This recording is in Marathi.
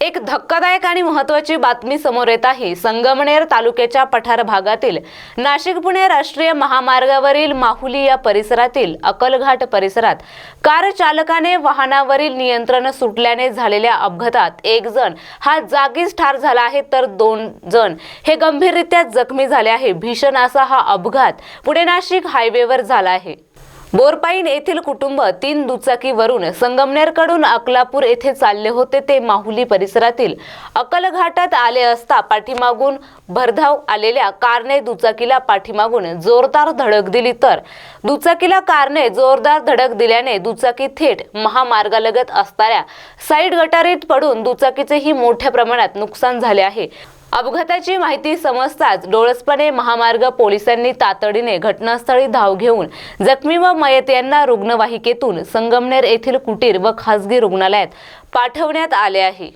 एक धक्कादायक आणि महत्वाची बातमी समोर येत आहे. संगमनेर तालुक्याच्या पठार भागातील नाशिक पुणे राष्ट्रीय महामार्गावरील माहुली या परिसरातील अकलघाट परिसरात कार चालकाने वाहनावरील नियंत्रण सुटल्याने झालेल्या अपघातात एक जण हा जागीच ठार झाला आहे तर दोन जण. हे गंभीररित्या जखमी झाले आहे. भीषण असा हा अपघात पुणे नाशिक हायवेवर झाला आहे. बोरपाईन येथील कुटुंब तीन दुचाकीवरून संगमनेरकडून अकलापूर येथे चालले होते. ते माहुली परिसरातील अकलघाटात आले असता पाठीमागून भरधाव आलेल्या कारने दुचाकीला पाठीमागून जोरदार धडक दिली. तर दुचाकीला कारने जोरदार धडक दिल्याने दुचाकी थेट महामार्गालगत असणाऱ्या साईड गटारीत पडून दुचाकीचेही मोठ्या प्रमाणात नुकसान झाले आहे. अपघाताची माहिती समजताच डोळसपणे महामार्ग पोलिसांनी तातडीने घटनास्थळी धाव घेऊन जखमी व मयत यांना रुग्णवाहिकेतून संगमनेर येथील कुटीर व खासगी रुग्णालयात पाठवण्यात आले आहे.